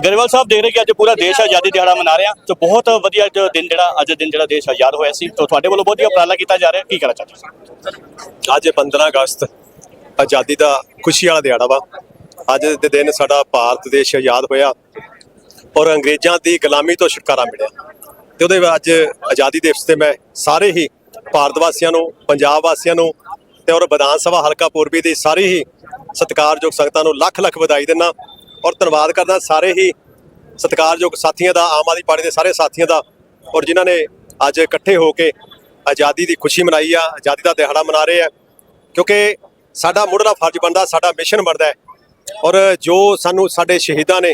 ਅਗਰਵਾਲ ਸਾਹਿਬ ਦੇਖ ਰਹੇ ਕਿ ਅੱਜ ਪੂਰਾ ਦੇਸ਼ ਆਜ਼ਾਦੀ ਦਿਹਾੜਾ ਮਨਾ ਰਿਹਾ, ਤੇ ਬਹੁਤ ਵਧੀਆ ਜੋ ਦਿਨ ਜਿਹੜਾ, ਅੱਜ ਦਿਨ ਜਿਹੜਾ ਦੇਸ਼ ਆਜ਼ਾਦ ਹੋਇਆ ਸੀ। ਤਾਂ ਤੁਹਾਡੇ ਵੱਲੋਂ ਬਹੁਤ ਵਧੀਆ ਉਪਰਾਲਾ ਕੀਤਾ ਜਾ ਰਿਹਾ, ਕੀ ਕਹਿਣਾ ਚਾਹੁੰਦੇ ਅੱਜ 15 ਅਗਸਤ, ਆਜ਼ਾਦੀ ਦਾ ਖੁਸ਼ੀ ਵਾਲਾ ਦਿਹਾੜਾ ਵਾ। ਅੱਜ ਦੇ ਦਿਨ ਸਾਡਾ ਭਾਰਤ ਦੇਸ਼ ਆਜ਼ਾਦ ਹੋਇਆ, ਔਰ ਅੰਗਰੇਜ਼ਾਂ ਦੀ ਗੁਲਾਮੀ ਤੋਂ ਛੁਟਕਾਰਾ ਮਿਲਿਆ। ਤੇ ਉਹਦੇ ਅੱਜ ਆਜ਼ਾਦੀ ਦਿਵਸ ਤੇ ਮੈਂ ਸਾਰੇ ਹੀ ਭਾਰਤ ਵਾਸੀਆਂ ਨੂੰ, ਪੰਜਾਬ ਵਾਸੀਆਂ ਨੂੰ, ਤੇ ਔਰ ਵਿਧਾਨ ਸਭਾ ਹਲਕਾ ਪੂਰਬੀ ਦੀ ਸਾਰੀ ਹੀ ਸਤਿਕਾਰਯੋਗ ਸੰਗਤਾਂ ਨੂੰ ਲੱਖ ਲੱਖ ਵਧਾਈ ਦਿੰਦਾ। ਔਰ ਧੰਨਵਾਦ ਕਰਦਾ ਸਾਰੇ ਹੀ ਸਤਿਕਾਰਯੋਗ ਸਾਥੀਆਂ ਦਾ, ਆਮ ਆਦਮੀ ਪਾਰਟੀ ਦੇ ਸਾਰੇ ਸਾਥੀਆਂ ਦਾ ਔਰ ਜਿਨ੍ਹਾਂ ਨੇ ਅੱਜ ਇਕੱਠੇ ਹੋ ਕੇ ਆਜ਼ਾਦੀ ਦੀ ਖੁਸ਼ੀ ਮਨਾਈ ਆ, ਆਜ਼ਾਦੀ ਦਾ ਦਿਹਾੜਾ ਮਨਾ ਰਹੇ ਆ। ਕਿਉਂਕਿ ਸਾਡਾ ਮੁੱਢਲਾ ਫਰਜ਼ ਬਣਦਾ, ਸਾਡਾ ਮਿਸ਼ਨ ਬਣਦਾ ਹੈ। ਔਰ ਜੋ ਸਾਨੂੰ ਸਾਡੇ ਸ਼ਹੀਦਾਂ ਨੇ,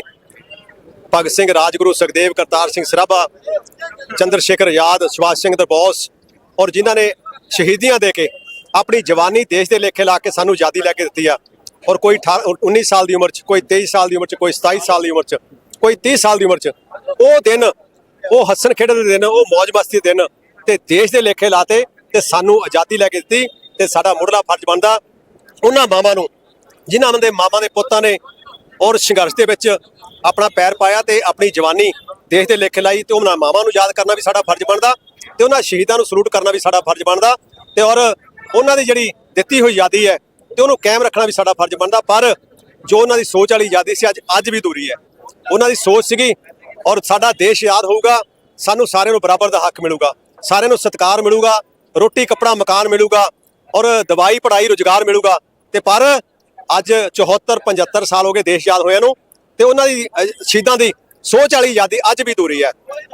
ਭਗਤ ਸਿੰਘ ਰਾਜਗੁਰੂ, ਸੁਖਦੇਵ, ਕਰਤਾਰ ਸਿੰਘ ਸਰਾਭਾ, ਚੰਦਰ ਸ਼ੇਖਰ ਯਾਦ ਸੁਭਾਸ਼ ਸਿੰਘ ਬੋਸ ਔਰ ਜਿਨ੍ਹਾਂ ਨੇ ਸ਼ਹੀਦੀਆਂ ਦੇ ਕੇ ਆਪਣੀ ਜਵਾਨੀ ਦੇਸ਼ ਦੇ ਲੇਖੇ ਲਾ ਕੇ ਸਾਨੂੰ ਆਜ਼ਾਦੀ ਲੈ ਕੇ ਦਿੱਤੀ ਆ ਔਰ ਕੋਈ 18 19 ਸਾਲ ਦੀ ਉਮਰ 'ਚ, ਕੋਈ 23 ਸਾਲ ਦੀ ਉਮਰ 'ਚ, ਕੋਈ 27 ਸਾਲ ਦੀ ਉਮਰ 'ਚ, ਕੋਈ 30 ਸਾਲ ਦੀ ਉਮਰ 'ਚ, ਉਹ ਦਿਨ, ਉਹ ਹੱਸਣ ਖੇਡਣ ਦੇ ਦਿਨ, ਉਹ ਮौज ਮਸਤੀ ਦੇ ਦਿਨ, ਤੇ ਦੇਸ਼ ਦੇ ਲੇਖੇ ਲਾਤੇ, ਤੇ ਸਾਨੂੰ ਆਜ਼ਾਦੀ ਲੈ ਕੇ ਦਿੱਤੀ, ਤੇ ਸਾਡਾ ਮੁੱਢਲਾ ਫਰਜ਼ ਬਣਦਾ। ਉਹਨਾਂ ਮਾਵਾਂ ਨੂੰ, ਜਿਨ੍ਹਾਂ ਦੇ ਮਾਵਾਂ ਦੇ ਪੁੱਤਾਂ ਨੇ ਔਰ ਸੰਘਰਸ਼ ਦੇ ਵਿੱਚ ਆਪਣਾ ਪੈਰ ਪਾਇਆ ਤੇ ਆਪਣੀ ਜਵਾਨੀ ਦੇਸ਼ ਦੇ ਲੇਖੇ ਲਾਈ, ਤੇ ਉਹਨਾਂ ਮਾਵਾਂ ਨੂੰ ਯਾਦ ਕਰਨਾ ਵੀ ਸਾਡਾ ਫਰਜ਼ ਬਣਦਾ, ਤੇ ਉਹਨਾਂ ਸ਼ਹੀਦਾਂ ਨੂੰ ਸਲੂਟ ਕਰਨਾ ਵੀ ਸਾਡਾ ਫਰਜ਼ ਬਣਦਾ, ਤੇ ਔਰ ਉਹਨਾਂ ਦੀ ਜਿਹੜੀ ਦਿੱਤੀ ਹੋਈ ਆਜ਼ਾਦੀ ਹੈ ਤੇ ਉਹਨੂੰ ਕਾਇਮ ਰੱਖਣਾ ਵੀ ਸਾਡਾ ਫਰਜ਼ ਬਣਦਾ, ਪਰ ਜੋ ਉਹਨਾਂ ਦੀ ਸੋਚ ਵਾਲੀ ਆਜ਼ਾਦੀ ਸੀ, ਅੱਜ ਅੱਜ ਵੀ ਦੂਰੀ ਹੈ। ਉਹਨਾਂ ਦੀ ਸੋਚ ਸੀਗੀ, ਔਰ ਸਾਡਾ ਦੇਸ਼ ਯਾਦ ਹੋਊਗਾ, ਸਾਨੂੰ ਸਾਰਿਆਂ ਨੂੰ ਬਰਾਬਰ ਦਾ ਹੱਕ ਮਿਲੂਗਾ, ਸਾਰਿਆਂ ਨੂੰ ਸਤਿਕਾਰ ਮਿਲੂਗਾ, ਰੋਟੀ, ਕੱਪੜਾ, ਮਕਾਨ ਮਿਲੂਗਾ, ਔਰ ਦਵਾਈ, ਪੜ੍ਹਾਈ, ਰੋਜ਼ਗਾਰ ਮਿਲੂਗਾ। ਤੇ ਪਰ ਅੱਜ 74 75 ਸਾਲ ਹੋ ਗਏ ਦੇਸ਼ ਯਾਦ ਹੋਇਆ ਨੂੰ, ਤੇ ਉਹਨਾਂ ਦੀ ਸ਼ਹੀਦਾਂ ਦੀ ਸੋਚ ਵਾਲੀ ਆਜ਼ਾਦੀ ਅੱਜ ਵੀ ਦੂਰੀ ਹੈ।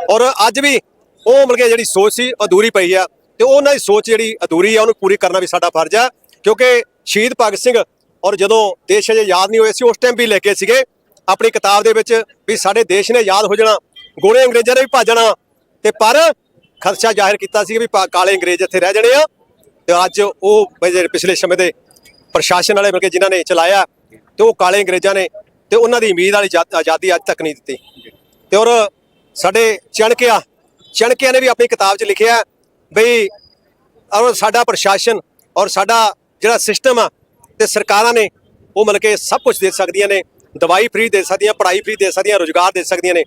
ਔਰ ਅੱਜ ਵੀ ਉਹ ਮਤਲਬ ਕਿ ਜਿਹੜੀ ਸੋਚ ਸੀ, ਅਧੂਰੀ ਪਈ ਆ ਤੇ ਉਹਨਾਂ ਦੀ ਸੋਚ ਜਿਹੜੀ ਅਧੂਰੀ ਆ ਉਹਨੂੰ ਪੂਰੀ ਕਰਨਾ ਵੀ ਸਾਡਾ ਫਰਜ਼ ਆ ਕਿਉਂਕਿ ਸ਼ਹੀਦ ਭਗਤ ਸਿੰਘ ਔਰ ਜਦੋਂ ਦੇਸ਼ ਅਜੇ ਯਾਦ ਨਹੀਂ ਹੋਇਆ ਸੀ ਉਸ ਟਾਈਮ ਵੀ ਲੈ ਕੇ ਸੀਗੇ। ਆਪਣੀ ਕਿਤਾਬ ਦੇ ਵਿੱਚ ਵੀ ਸਾਡੇ ਦੇਸ਼ ਨੇ ਯਾਦ ਹੋ ਜਾਣਾ, ਗੋਲੇ ਅੰਗਰੇਜ਼ਾਂ ਨੇ ਵੀ ਭੱਜਣਾ ਤੇ ਪਰ ਖਦਸ਼ਾ ਜ਼ਾਹਿਰ ਕੀਤਾ ਸੀ ਵੀ ਪਾ- ਕਾਲੇ ਅੰਗਰੇਜ਼ ਇੱਥੇ ਰਹਿ ਜਾਣੇ ਆ। ਤੇ ਅੱਜ ਉਹ ਜਿਹੜੇ ਪਿਛਲੇ ਸਮੇਂ ਦੇ ਪ੍ਰਸ਼ਾਸਨ ਵਾਲੇ ਮਿਲਕੇ ਜਿਨ੍ਹਾਂ ਨੇ ਚਲਾਇਆ, ਤੇ ਉਹ ਕਾਲੇ ਅੰਗਰੇਜ਼ਾਂ ਨੇ ਤੇ ਉਹਨਾਂ ਦੀ ਉਮੀਦ ਵਾਲੀ ਆਜ਼ਾ- ਆਜ਼ਾਦੀ ਅੱਜ ਤੱਕ ਨਹੀਂ ਦਿੱਤੀ। ਤੇ ਔਰ ਸਾਡੇ ਚਣਕਿਆ ਚਣਕਿਆ ਨੇ ਵੀ ਆਪਣੀ ਕਿਤਾਬ 'ਚ ਲਿਖਿਆ ਬਈ ਔਰ ਸਾਡਾ ਪ੍ਰਸ਼ਾਸਨ ਔਰ ਸਾਡਾ ਜਿਹੜਾ ਸਿਸਟਮ ਆ ਤੇ ਸਰਕਾਰਾਂ ਨੇ ਉਹ ਮਤਲਬ ਕਿ ਸਭ ਕੁਝ ਦੇ ਸਕਦੀਆਂ ਨੇ, ਦਵਾਈ ਫ੍ਰੀ ਦੇ ਸਕਦੀਆਂ, ਪੜ੍ਹਾਈ ਫ੍ਰੀ ਦੇ ਸਕਦੀਆਂ, ਰੋਜ਼ਗਾਰ ਦੇ ਸਕਦੀਆਂ ਨੇ,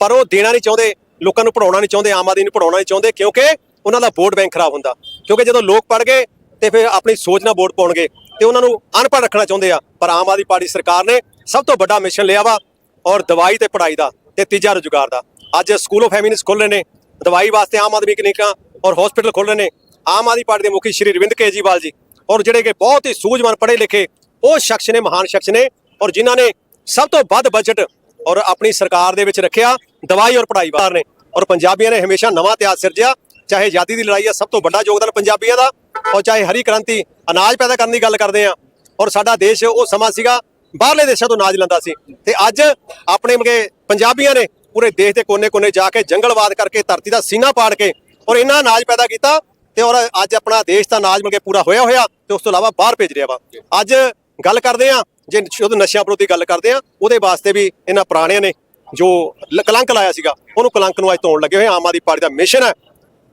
ਪਰ ਉਹ ਦੇਣਾ ਨਹੀਂ ਚਾਹੁੰਦੇ, ਲੋਕਾਂ ਨੂੰ ਪੜਾਉਣਾ ਨਹੀਂ ਚਾਹੁੰਦੇ, ਆਮ ਆਦਮੀ ਨੂੰ ਪੜਾਉਣਾ ਨਹੀਂ ਚਾਹੁੰਦੇ, ਕਿਉਂਕਿ ਉਹਨਾਂ ਦਾ ਵੋਟ ਬੈਂਕ ਖਰਾਬ ਹੁੰਦਾ। ਕਿਉਂਕਿ ਜਦੋਂ ਲੋਕ ਪੜ ਗਏ ਤੇ ਫਿਰ ਆਪਣੀ ਸੋਚ ਨਾਲ ਵੋਟ ਪਾਉਣਗੇ ਤੇ ਉਹਨਾਂ ਨੂੰ ਅਨਪੜ੍ਹ ਰੱਖਣਾ ਚਾਹੁੰਦੇ ਆ। ਪਰ ਆਮ ਆਦਮੀ ਪਾਰਟੀ ਸਰਕਾਰ ਨੇ ਸਭ ਤੋਂ ਵੱਡਾ ਮਿਸ਼ਨ ਲਿਆ ਵਾ ਔਰ ਦਵਾਈ ਤੇ ਪੜ੍ਹਾਈ ਦਾ ਤੇ ਤੀਜਾ ਰੋਜ਼ਗਾਰ ਦਾ। ਅੱਜ ਸਕੂਲ ਆਫ ਫੈਮਿਨਿਸ ਖੁੱਲ ਰਹੇ ਨੇ, ਦਵਾਈ ਵਾਸਤੇ ਆਮ ਆਦਮੀ ਕਲੀਨਿਕਾਂ ਔਰ ਹਸਪੀਟਲ ਖੁੱਲ ਰਹੇ ਨੇ। ਆਮ ਆਦਮੀ ਪਾਰਟੀ ਦੇ ਮੁਖੀ ਸ਼੍ਰੀ ਰਵਿੰਦ ਕੇਜੀਵਾਲ ਜੀ ਔਰ ਜਿਹੜੇ ਕਿ ਬਹੁਤ ਹੀ ਸੂਝਵਾਨ ਪੜ੍ਹੇ ਲਿਖੇ, ਉਹ ਸ਼ਖਸ ਨੇ, ਮਹਾਨ ਸ਼ਖਸ ਨੇ ਔਰ ਜਿਨ੍ਹਾਂ ਨੇ ਸਭ ਤੋਂ ਵੱਧ ਬਜਟ ਔਰ ਆਪਣੀ ਸਰਕਾਰ ਦੇ ਵਿੱਚ ਰੱਖਿਆ, ਦਵਾਈ ਔਰ ਪੜ੍ਹਾਈ ਬਾਰ ਨੇ ਔਰ ਪੰਜਾਬੀਆਂ ਨੇ ਹਮੇਸ਼ਾ ਨਵਾਂ ਇਤਿਹਾਸ ਸਿਰਜਿਆ, ਚਾਹੇ ਆਜ਼ਾਦੀ ਦੀ ਲੜਾਈ ਆ, ਸਭ ਤੋਂ ਵੱਡਾ ਯੋਗਦਾਨ ਪੰਜਾਬੀਆਂ ਦਾ ਔਰ ਚਾਹੇ ਹਰੀ ਕ੍ਰਾਂਤੀ, ਅਨਾਜ ਪੈਦਾ ਕਰਨ ਦੀ ਗੱਲ ਕਰਦੇ ਆ ਔਰ ਸਾਡਾ ਦੇਸ਼ ਉਹ ਸਮਾਂ ਸੀਗਾ, ਬਾਹਰਲੇ ਦੇਸ਼ਾਂ ਤੋਂ ਅਨਾਜ ਲੈਂਦਾ ਸੀ ਤੇ ਅੱਜ ਆਪਣੇ ਮਗੇ ਪੰਜਾਬੀਆਂ ਨੇ ਪੂਰੇ ਦੇਸ਼ ਦੇ ਕੋਨੇ-ਕੋਨੇ ਜਾ ਕੇ ਜੰਗਲਵਾਦ ਕਰਕੇ, ਧਰਤੀ ਦਾ ਸੀਨਾ ਪਾੜ ਕੇ ਔਰ ਇੰਨਾ ਅਨਾਜ ਪੈਦਾ ਕੀਤਾ ਤੇ ਔਰ ਅੱਜ ਆਪਣਾ ਦੇਸ਼ ਦਾ ਅਨਾਜ ਮਗੇ ਪੂਰਾ ਹੋਇਆ ਹੋਇਆ ਤੇ ਉਸ ਤੋਂ ਇਲਾਵਾ ਬਾਹਰ ਭੇਜ ਰਿਹਾ ਵਾ। ਅੱਜ ਗੱਲ ਕਰਦੇ ਆ ਜੇ ਸ਼ੁੱਧ ਨਸ਼ਿਆਂ ਵਿਰੋਧੀ ਗੱਲ ਕਰਦੇ ਆ ਉਹਦੇ ਵਾਸਤੇ ਵੀ ਇਹਨਾਂ ਪੁਰਾਣਿਆਂ ਨੇ ਜੋ ਕਲੰਕ ਲਾਇਆ ਸੀਗਾ, ਉਹਨੂੰ ਕਲੰਕ ਨੂੰ ਅੱਜ ਧੋਣ ਲੱਗੇ ਹੋਏ ਆਮ ਆਦਮੀ ਪਾਰਟੀ ਦਾ ਮਿਸ਼ਨ ਹੈ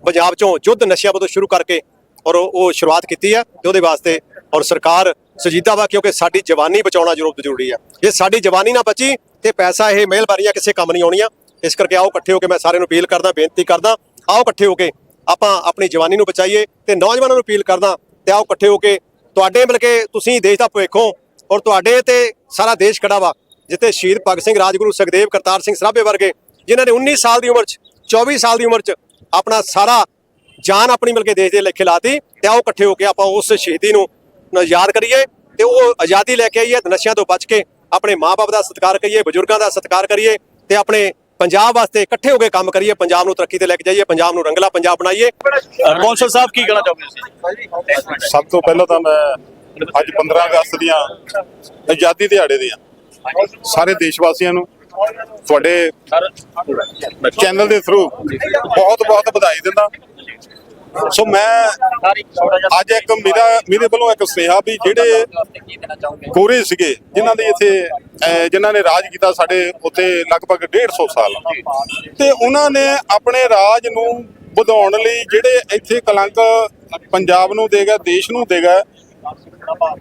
ਪੰਜਾਬ ਚੋਂ ਯੁੱਧ ਨਸ਼ਿਆਂ ਵਿਰੁੱਧ ਸ਼ੁਰੂ ਕਰਕੇ ਔਰ ਉਹ ਸ਼ੁਰੂਆਤ ਕੀਤੀ ਹੈ ਤੇ ਉਹਦੇ ਵਾਸਤੇ ਔਰ ਸਰਕਾਰ ਸੁਜੀਦਾ ਵਾ ਕਿਉਂਕਿ ਸਾਡੀ ਜਵਾਨੀ ਬਚਾਉਣਾ ਜ਼ਰੂਰ ਜ਼ਰੂਰੀ ਹੈ। ਜੇ ਸਾਡੀ ਜਵਾਨੀ ਨਾ ਬਚੀ ਤੇ ਪੈਸਾ ਇਹ ਮਿਹਰਬਾਨੀਆਂ ਕਿਸੇ ਕੰਮ ਨਹੀਂ ਆਉਣੀਆਂ, ਇਸ ਕਰਕੇ ਆਓ ਇਕੱਠੇ ਹੋ ਕੇ ਮੈਂ ਸਾਰਿਆਂ ਨੂੰ ਅਪੀਲ ਕਰਦਾ, ਬੇਨਤੀ ਕਰਦਾ, ਆਓ ਇਕੱਠੇ ਹੋ ਕੇ ਆਪਾਂ ਆਪਣੀ ਜਵਾਨੀ ਨੂੰ ਬਚਾਈਏ ਤੇ ਨੌਜਵਾਨਾਂ ਨੂੰ ਅਪੀਲ ਕਰਦਾ ਤੇ ਆਓ ਇਕੱਠੇ ਹੋ ਕੇ ਤੁਹਾਡੇ ਮਿਲ ਕੇ ਤੁਸੀਂ ਦੇਸ਼ ਦਾ ਭਵਿੱਖ ਹੋ ਔਰ ਤੁਹਾਡੇ ਤੇ ਸਾਰਾ ਦੇਸ਼ ਖੜਾ ਵਾ, ਜਿੱਥੇ ਸ਼ਹੀਦ ਭਗਤ ਸਿੰਘ ਰਾਜਗੁਰੂ, ਸੁਖਦੇਵ ਕਰਤਾਰ ਸਿੰਘ ਸਰਾਭੇ ਵਰਗੇ ਜਿਨ੍ਹਾਂ ਨੇ 19 ਸਾਲ ਦੀ ਉਮਰ 'ਚ 24 ਸਾਲ ਦੀ ਉਮਰ 'ਚ ਆਪਣਾ ਸਾਰਾ ਜਾਨ ਆਪਣੀ ਮਿਲ ਕੇ ਦੇਸ਼ ਦੇ ਲੇਖੇ ਲਾਤੀ ਤੇ ਆਓ ਇਕੱਠੇ ਹੋ ਕੇ ਆਪਾਂ ਉਸ ਸ਼ਹੀਦੀ ਨੂੰ ਯਾਦ ਕਰੀਏ ਤੇ ਉਹ ਆਜ਼ਾਦੀ ਲੈ ਕੇ ਆਈਏ ਨਸ਼ਿਆਂ ਤੋਂ ਬਚ ਕੇ ਆਪਣੇ ਮਾਪੇ ਦਾ ਸਤਿਕਾਰ ਕਰੀਏ, ਬਜ਼ੁਰਗਾਂ ਦਾ ਸਤਿਕਾਰ ਕਰੀਏ ਤੇ ਆਪਣੇ ਪੰਜਾਬ ਵਾਸਤੇ ਇਕੱਠੇ ਹੋ ਕੇ ਕੰਮ ਕਰੀਏ ਪੰਜਾਬ ਨੂੰ ਤਰੱਕੀ ਤੇ ਲੈ ਕੇ ਜਾਈਏ ਪੰਜਾਬ ਨੂੰ ਰੰਗਲਾ ਪੰਜਾਬ ਬਣਾਈਏ। ਕੌਂਸਲ ਸਾਹਿਬ ਕੀ ਕਹਿਣਾ ਚਾਹੋਗੇ ਤੁਸੀਂ ਸਭ ਤੋਂ ਪਹਿਲਾਂ ਤਾਂ ਮੈਂ ਅੱਜ 15 ਅਗਸਤ ਦੀਆਂ ਆਜ਼ਾਦੀ ਦਿਹਾੜੇ ਦੀਆਂ ਸਾਰੇ ਦੇਸ਼ ਵਾਸੀਆਂ ਨੂੰ ਤੁਹਾਡੇ ਚੈਨਲ ਦੇ ਥਰੂ ਬਹੁਤ ਬਹੁਤ ਵਧਾਈ ਦਿੰਦਾ। ਸੋ ਮੈਂ ਅੱਜ ਇੱਕ ਮੇਰਾ ਮੇਰੇ ਵੱਲੋਂ ਇੱਕ ਸੁਨੇਹਾ ਵੀ ਜਿਹੜੇ ਕੋਰੇ ਸੀਗੇ ਜਿਨ੍ਹਾਂ ਦੇ ਇੱਥੇ ਜਿਨ੍ਹਾਂ ਨੇ ਰਾਜ ਕੀਤਾ ਸਾਡੇ ਉੱਤੇ ਲਗਭਗ 150 ਸਾਲ। ਤੇ ਉਹਨਾਂ ਨੇ ਆਪਣੇ ਰਾਜ ਨੂੰ ਵਧਾਉਣ ਲਈ ਜਿਹੜੇ ਇੱਥੇ ਕਲੰਕ ਪੰਜਾਬ ਨੂੰ ਦੇਗਾ ਦੇਸ਼ ਨੂੰ ਦੇਗਾ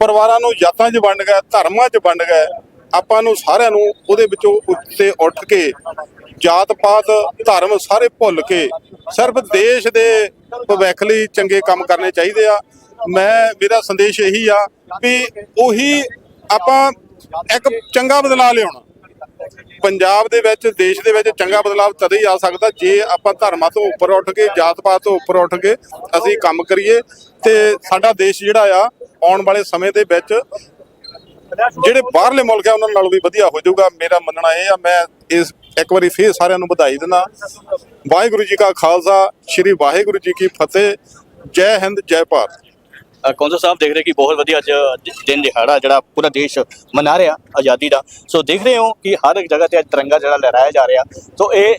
ਪਰਿਵਾਰਾਂ ਨੂੰ ਜਾਤਾਂ 'ਚ ਵੰਡ ਗਏ, ਧਰਮਾਂ 'ਚ ਵੰਡ ਗਏ, ਆਪਾਂ ਨੂੰ ਸਾਰਿਆਂ ਨੂੰ ਉਹਦੇ ਵਿੱਚੋਂ ਉੱਤੇ ਉੱਠ ਕੇ ਜਾਤ ਪਾਤ ਧਰਮ ਸਾਰੇ ਭੁੱਲ ਕੇ ਸਿਰਫ ਦੇਸ਼ ਦੇ ਭਵਿੱਖ ਲਈ ਚੰਗੇ ਕੰਮ ਕਰਨੇ ਚਾਹੀਦੇ ਆ। ਮੈਂ, ਮੇਰਾ ਸੰਦੇਸ਼ ਇਹੀ ਆ ਵੀ ਉਹੀ ਆਪਾਂ ਇੱਕ ਚੰਗਾ ਬਦਲਾਅ ਲਿਆਉਣਾ। ਪੰਜਾਬ ਦੇ ਵਿੱਚ, ਦੇਸ਼ ਦੇ ਵਿੱਚ ਚੰਗਾ ਬਦਲਾਅ ਤਦੇ ਹੀ ਆ ਸਕਦਾ ਜੇ ਆਪਾਂ ਧਰਮਾਂ ਤੋਂ ਉੱਪਰ ਉੱਠ ਕੇ, ਜਾਤ ਪਾਤ ਤੋਂ ਉੱਪਰ ਉੱਠ ਕੇ ਅਸੀਂ ਕੰਮ ਕਰੀਏ ਤੇ ਸਾਡਾ ਦੇਸ਼ ਜਿਹੜਾ ਆ, ਆਉਣ ਵਾਲੇ ਸਮੇਂ ਦੇ ਵਿੱਚ ਜਿਹੜੇ ਬਾਹਰਲੇ ਮੁਲਕ ਆ, ਉਹਨਾਂ ਨਾਲੋਂ ਵੀ ਵਧੀਆ ਹੋ ਜਾਊਗਾ। ਮੇਰਾ ਮੰਨਣਾ ਇਹ ਆ, ਮੈਂ ਇਸ ਇੱਕ ਵਾਰੀ ਫੇਰ ਸਾਰਿਆਂ ਨੂੰ ਵਧਾਈ ਦਿੰਦਾ। ਵਾਹਿਗੁਰੂ ਜੀ ਕਾ ਖਾਲਸਾ, ਸ੍ਰੀ ਵਾਹਿਗੁਰੂ ਜੀ ਕੀ ਫਤਿਹ। ਜੈ ਹਿੰਦ, ਜੈ ਭਾਰਤ। ਕੌਂਸਲ ਸਾਹਿਬ ਦੇਖ ਰਹੇ ਕਿ ਬਹੁਤ ਵਧੀਆ ਅੱਜ ਦਿਨ ਦਿਹਾੜਾ ਜਿਹੜਾ ਪੂਰਾ ਦੇਸ਼ ਮਨਾ ਰਿਹਾ ਆਜ਼ਾਦੀ ਦਾ। ਸੋ ਦੇਖ ਰਹੇ ਹੋ ਕਿ ਹਰ ਇੱਕ ਜਗ੍ਹਾ ਤੇ ਅੱਜ ਤਿਰੰਗਾ ਜਿਹੜਾ ਲਹਿਰਾਇਆ ਜਾ ਰਿਹਾ। ਸੋ ਇਹ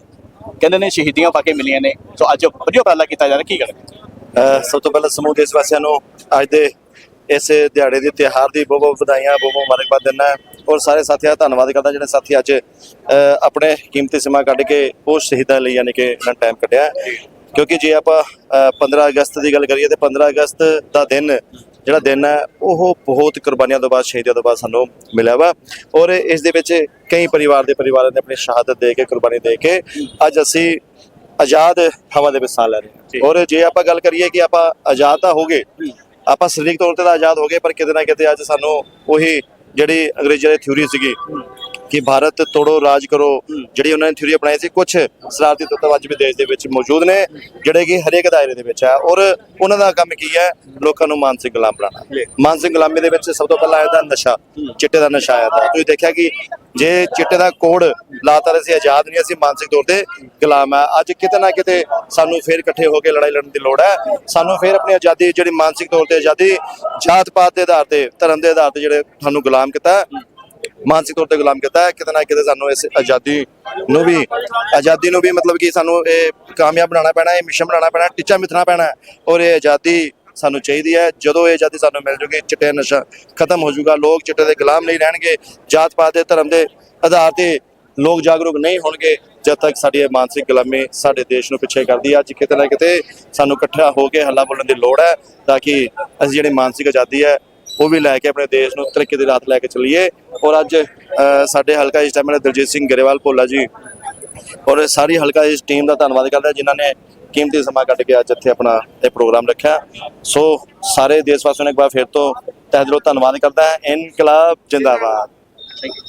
ਕਹਿੰਦੇ ਨੇ ਸ਼ਹੀਦੀਆਂ ਪਾ ਕੇ ਮਿਲੀਆਂ ਨੇ। ਸੋ ਅੱਜ ਵਧੀਆ ਉਪਰਾਲਾ ਕੀਤਾ ਜਾ ਰਿਹਾ। ਕੀ ਗੱਲ ਸਭ ਤੋਂ ਪਹਿਲਾਂ ਸਮੂਹ ਦੇਸ਼ ਵਾਸੀਆਂ ਨੂੰ ਅੱਜ ਦੇ ਇਸ ਦਿਹਾੜੇ ਦੇ ਤਿਉਹਾਰ ਦੀ ਬਹੁਤ ਬਹੁਤ ਵਧਾਈਆਂ ਬਹੁਤ ਬਹੁਤ ਮੁਬਾਰਕਬਾਦ ਦਿੰਦਾ ਔਰ ਸਾਰੇ ਸਾਥੀਆਂ ਦਾ ਧੰਨਵਾਦ ਕਰਦਾ ਜਿਹੜੇ ਸਾਥੀ ਅੱਜ ਆਪਣੇ ਕੀਮਤੀ ਸਮਾਂ ਕੱਢ ਕੇ ਉਹ ਸ਼ਹੀਦਾਂ ਲਈ ਯਾਨੀ ਕਿ ਇਹਨਾਂ ਟਾਈਮ ਕੱਢਿਆ। ਕਿਉਂਕਿ ਜੇ ਆਪਾਂ ਅਹ 15 ਅਗਸਤ ਦੀ ਗੱਲ ਕਰੀਏ ਤੇ 15 ਅਗਸਤ ਦਾ ਦਿਨ ਜਿਹੜਾ ਦਿਨ ਹੈ ਉਹ ਬਹੁਤ ਕੁਰਬਾਨੀਆਂ ਤੋਂ ਬਾਅਦ ਸ਼ਹੀਦੀਆਂ ਤੋਂ ਬਾਅਦ ਸਾਨੂੰ ਮਿਲਿਆ ਵਾ। ਔਰ ਇਸ ਦੇ ਵਿੱਚ ਕਈ ਪਰਿਵਾਰ ਦੇ ਪਰਿਵਾਰਾਂ ਨੇ ਆਪਣੀ ਸ਼ਹਾਦਤ ਦੇ ਕੇ ਕੁਰਬਾਨੀ ਦੇ ਕੇ ਅੱਜ ਅਸੀਂ ਆਜ਼ਾਦ ਹਵਾ ਦੇ ਵਿੱਚ ਸਾਹ ਲੈ ਰਹੇ ਔਰ ਜੇ ਆਪਾਂ ਗੱਲ ਕਰੀਏ ਕਿ ਆਪਾਂ ਆਜ਼ਾਦ ਤਾਂ ਹੋ ਗਏ ਆਪਾਂ ਸਰੀਰਕ ਤੌਰ ਤੇ ਤਾਂ ਆਜ਼ਾਦ ਹੋ ਗਏ ਪਰ ਕਿਤੇ ਨਾ ਕਿਤੇ ਅੱਜ ਸਾਨੂੰ ਉਹੀ ਜਿਹੜੀ ਅੰਗਰੇਜ਼ਾਂ ਦੀ ਥਿਊਰੀ ਸੀਗੀ ਕਿ ਭਾਰਤ ਤੋੜੋ ਰਾਜ ਕਰੋ ਜਿਹੜੀ ਉਹਨਾਂ ਨੇ ਥਿਊਰੀ ਅਪਣਾਈ ਸੀ ਕੁਝ ਸਰਾਰਤੀ ਤੱਤਵ ਅੱਜ ਵੀ ਦੇਸ਼ ਦੇ ਵਿੱਚ ਮੌਜੂਦ ਨੇ ਜਿਹੜੇ ਕਿ ਹਰੇਕ ਦਾਇਰੇ ਦੇ ਵਿੱਚ ਹੈ। ਔਰ ਉਹਨਾਂ ਦਾ ਕੰਮ ਕੀ ਹੈ? ਲੋਕਾਂ ਨੂੰ ਮਾਨਸਿਕ ਗੁਲਾਮ ਬਣਾਉਣਾ। ਮਾਨਸਿਕ ਗੁਲਾਮੀ ਦੇ ਵਿੱਚ ਸਭ ਤੋਂ ਪਹਿਲਾਂ ਆਇਆ ਤਾਂ ਨਸ਼ਾ ਚਿੱਟੇ ਦਾ ਨਸ਼ਾ ਆਇਆ ਤਾਂ ਤੁਸੀਂ ਦੇਖਿਆ ਕਿ ਜੇ ਚਿੱਟੇ ਦਾ ਕੋਡ ਲਾਤਾ ਅਸੀਂ ਆਜ਼ਾਦ ਨਹੀਂ ਅਸੀਂ ਮਾਨਸਿਕ ਤੌਰ ਤੇ ਗੁਲਾਮ ਹੈ। ਅੱਜ ਕਿਤੇ ਨਾ ਕਿਤੇ ਸਾਨੂੰ ਫੇਰ ਇਕੱਠੇ ਹੋ ਕੇ ਲੜਾਈ ਲੜਨ ਦੀ ਲੋੜ ਹੈ। ਸਾਨੂੰ ਫੇਰ ਆਪਣੀ ਆਜ਼ਾਦੀ ਜਿਹੜੀ ਮਾਨਸਿਕ ਤੌਰ ਤੇ ਆਜ਼ਾਦੀ ਜਾਤ ਪਾਤ ਦੇ ਆਧਾਰ ਤੇ ਧਰਮ ਦੇ ਆਧਾਰ ਤੇ ਜਿਹੜੇ ਸਾਨੂੰ ਗੁਲਾਮ ਕੀਤਾ ਮਾਨਸਿਕ ਤੌਰ ਤੇ ਗੁਲਾਮ ਕੀਤਾ ਹੈ ਕਿਤੇ ਨਾ ਕਿਤੇ ਸਾਨੂੰ ਇਸ ਆਜ਼ਾਦੀ ਨੂੰ ਵੀ ਆਜ਼ਾਦੀ ਨੂੰ ਵੀ ਮਤਲਬ ਕਿ ਸਾਨੂੰ ਇਹ ਕਾਮਯਾਬ ਬਣਾਉਣਾ ਪੈਣਾ ਹੈ ਮਿਸ਼ਨ ਬਣਾਉਣਾ ਪੈਣਾ ਹੈ, ਮਿਥਣਾ ਪੈਣਾ ਔਰ ਇਹ ਆਜ਼ਾਦੀ ਸਾਨੂੰ ਚਾਹੀਦੀ ਹੈ। ਜਦੋਂ ਇਹ ਆਜ਼ਾਦੀ ਸਾਨੂੰ ਮਿਲ ਜੂਗੀ ਚਿੱਟੇ ਨਸ਼ਾ ਖਤਮ ਹੋ ਜਾਊਗਾ ਲੋਕ ਚਿੱਟੇ ਦੇ ਗੁਲਾਮ ਨਹੀਂ ਰਹਿਣਗੇ। ਜਾਤ ਪਾਤ ਦੇ ਧਰਮ ਦੇ ਆਧਾਰ ਤੇ ਲੋਕ ਜਾਗਰੂਕ ਨਹੀਂ ਹੋਣਗੇ ਜਦ ਤੱਕ ਸਾਡੀ ਇਹ ਮਾਨਸਿਕ ਗੁਲਾਮੀ ਸਾਡੇ ਦੇਸ਼ ਨੂੰ ਪਿੱਛੇ ਕਰਦੀ ਹੈ। ਅੱਜ ਕਿਤੇ ਨਾ ਕਿਤੇ ਸਾਨੂੰ ਇਕੱਠਾ ਹੋ ਕੇ ਹੱਲਾ ਬੋਲਣ ਦੀ ਲੋੜ ਹੈ ਤਾਂ ਕਿ ਅਸੀਂ ਜਿਹੜੀ ਮਾਨਸਿਕ ਆਜ਼ਾਦੀ ਹੈ ਉਹ ਵੀ ਲੈ ਕੇ ਆਪਣੇ ਦੇਸ਼ ਨੂੰ ਤਰੱਕੀ ਦੀ ਰਾਹ ਲੈ ਕੇ ਚੱਲੀਏ। ਔਰ ਅੱਜ ਸਾਡੇ ਹਲਕਾ ਇਸ ਟਾਈਮ ਦਲਜੀਤ ਸਿੰਘ ਗਰੇਵਾਲ ਭੋਲਾ ਜੀ ਔਰ ਸਾਰੀ ਹਲਕਾ ਇਸ ਟੀਮ ਦਾ ਧੰਨਵਾਦ ਕਰਦਾ, ਜਿਨ੍ਹਾਂ ਨੇ ਕੀਮਤੀ ਸਮਾਂ ਕੱਢ ਕੇ ਅੱਜ ਇੱਥੇ ਆਪਣਾ ਇਹ ਪ੍ਰੋਗਰਾਮ ਰੱਖਿਆ। ਸੋ ਸਾਰੇ ਦੇਸ਼ ਵਾਸੀਆਂ ਨੂੰ ਇੱਕ ਵਾਰ ਫਿਰ ਤੋਂ ਤਹਿ ਦਿਲੋਂ ਧੰਨਵਾਦ ਕਰਦਾ ਹਾਂ। ਇਨਕਲਾਬ ਜਿੰਦਾਬਾਦ। Thank you